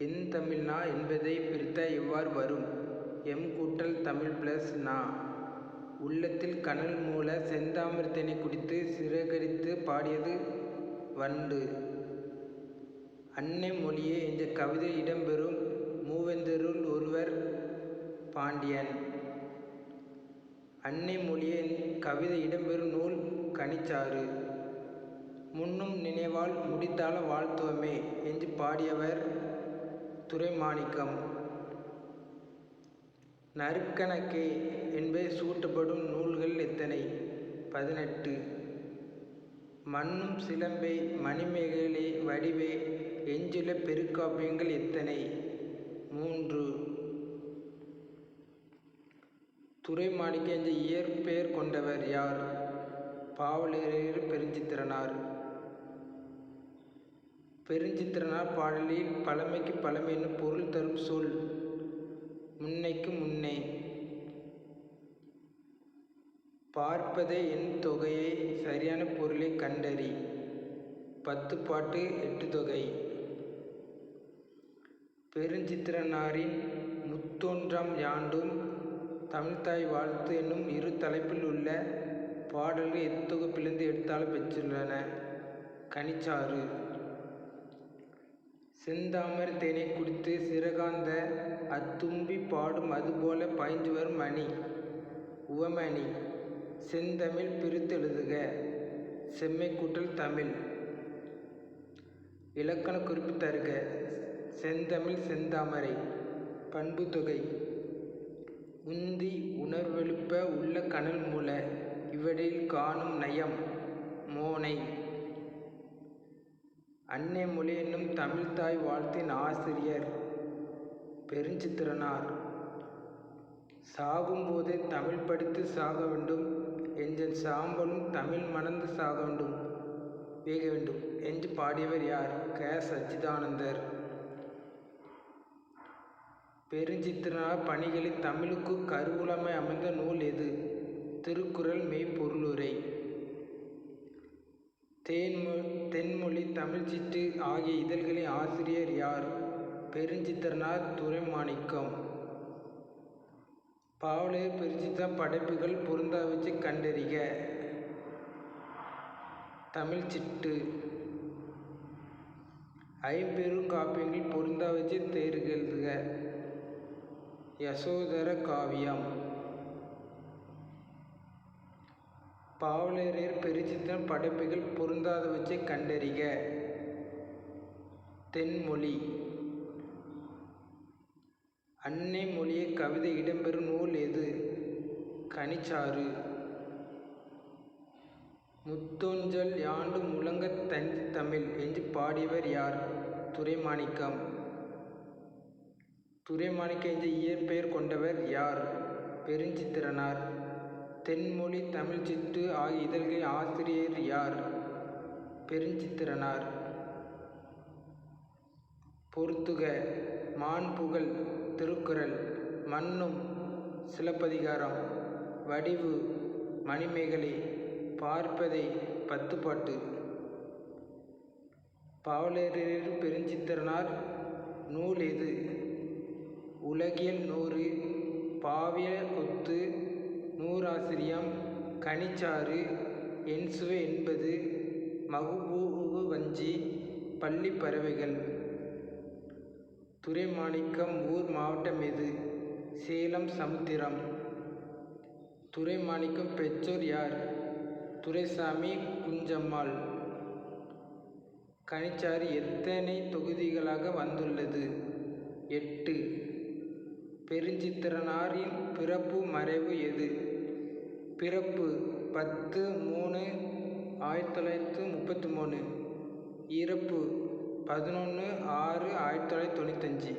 என் தமிழ் நா என்பதைப் பிரித்த இவ்வாறு வரும். எம் கூட்டல் தமிழ் பிளஸ் நா. உள்ளத்தில் கனல் மூல செந்தாமரைத் குடித்து சிறகரித்து பாடியது வண்டு. அன்னை மொழியே என்ற கவிதை இடம்பெறும் மூவேந்தருள் ஒருவர் பாண்டியன். அன்னை மொழியே கவிதை இடம்பெறும் நூல் கனிச்சாறு. முன்னும் நினைவால் முடித்தால வாழ்த்துவமே என்று பாடியவர் துரைமாணிக்கம். நறுக்கணக்கே என்பது சூட்டப்படும் நூல்கள் எத்தனை? பதினெட்டு. மண்ணும் சிலம்பை மணிமேகலை வடிவே எஞ்சில பெருக்காப்பியங்கள் எத்தனை? மூன்று. துறைமாணிக்க என்ற இயற்பெயர் கொண்டவர் யார்? பாவலரேறு பெருஞ்சித்திரனார். பெருஞ்சித்திரனார் பாடலில் பழமைக்கு பழமை என்னும் பொருள் தரும் சொல். முன்னைக்கு முன்னே. பார்ப்பதே என் தொகையை சரியான பொருளை கண்டறி. பத்து பாட்டு எட்டு தொகை. பெருஞ்சித்திரனாரின் முத்தொன்றாம் யாண்டும் தமிழ்தாய் வாழ்த்து என்னும் இரு தலைப்பில் உள்ள பாடல்கள் எத்தொகுப்பிலிருந்து எடுத்தாலும் பெற்றுள்ளன. கனிச்சாறு. செந்தாமர் தேனை குடித்து சிறகாந்த அத்தும்பி பாடும் அதுபோல பாய்ந்து வரும் மணி. உவமணி. செந்தமிழ் பிரித்தெழுதுக செம்மை கூட்டல் தமிழ். இலக்கண குறிப்பு தருக. செந்தமிழ் செந்தாமரை. பண்பு தொகை. உந்தி உணர்வெழுப்ப உள்ள கனல் மூல. இவற்றில் காணும் நயம். மோனை. அன்னை மொழி என்னும் தமிழ்த்தாய் வாழ்த்தின் ஆசிரியர் பெருஞ்சித்திரனார். சாகும்போதே தமிழ் படித்து சாக வேண்டும். எஞ்சன் சாம்பலும் தமிழ் மணந்து சாக வேண்டும். வேக வேண்டும். என்று பாடியவர் யார்? க. சச்சிதானந்தர். பெருஞ்சித்திரனார் பணிகளில் தமிழுக்கு கருவூலமை அமைந்த நூல் எது? திருக்குறள் மெய்ப்பொருளுரை. தேன்மொ தென்மொழி தமிழ்ச்சிட்டு ஆகிய இதழ்களின் ஆசிரியர் யார்? பெருஞ்சித்திரனார் துரைமாணிக்கம். பாவலே பெருஞ்சித்த படைப்புகள் பொருந்தாவற்றை கண்டறிக. தமிழ்ச்சிட்டு ஐம்பெரும் காப்பியங்கள் பொருந்தாவற்றை தேர்கெழுதுக. யசோதர காவியம். பாவலரையர் பெருஞ்சித்திரன் படைப்புகள் பொருந்தாதவற்றை கண்டறிக. தென்மொழி. அன்னை மொழியை கவிதை இடம்பெறும் நூல் எது? கனிச்சாறு. முத்தொஞ்சல் யாண்டு முழங்கத் தஞ்சு தமிழ் என்று பாடியவர் யார்? துரைமாணிக்கம். துரைமாணிக்க என்ற இயற்பெயர் கொண்டவர் யார்? பெருஞ்சித்திரனார். தென்மொழி தமிழ்ச்சிட்டு ஆகிய இதழ்களின் ஆசிரியர் யார்? பெருஞ்சித்திரனார். பொறுத்துக மாண்புகழ் திருக்குறள் மண்ணும் சிலப்பதிகாரம் வடிவு மணிமேகலை பார்ப்பதை பத்துப்பாட்டு. பாட்டு பெருஞ்சித்திரனார் நூல் எது? உலகியல் நூறு பாவிய கொத்து கனிச்சாறு என்சுவை என்பது மகுபூகு வஞ்சி பள்ளி பறவைகள். துரைமாணிக்கம் ஊர் மாவட்டம் எது? சேலம் சமுத்திரம். துரைமாணிக்கம் பெற்றோர் யார்? துரைசாமி குஞ்சம்மாள். கனிச்சாறு எத்தனை தொகுதிகளாக வந்துள்ளது? எட்டு. பெருஞ்சித்திரனாரின் பிறப்பு மறைவு எது? பிறப்பு பத்து மூணு ஆயிரத்தி தொள்ளாயிரத்து முப்பத்தி மூணு. இறப்பு பதினொன்று ஆறு ஆயிரத்தி தொள்ளாயிரத்தி தொண்ணூத்தஞ்சு.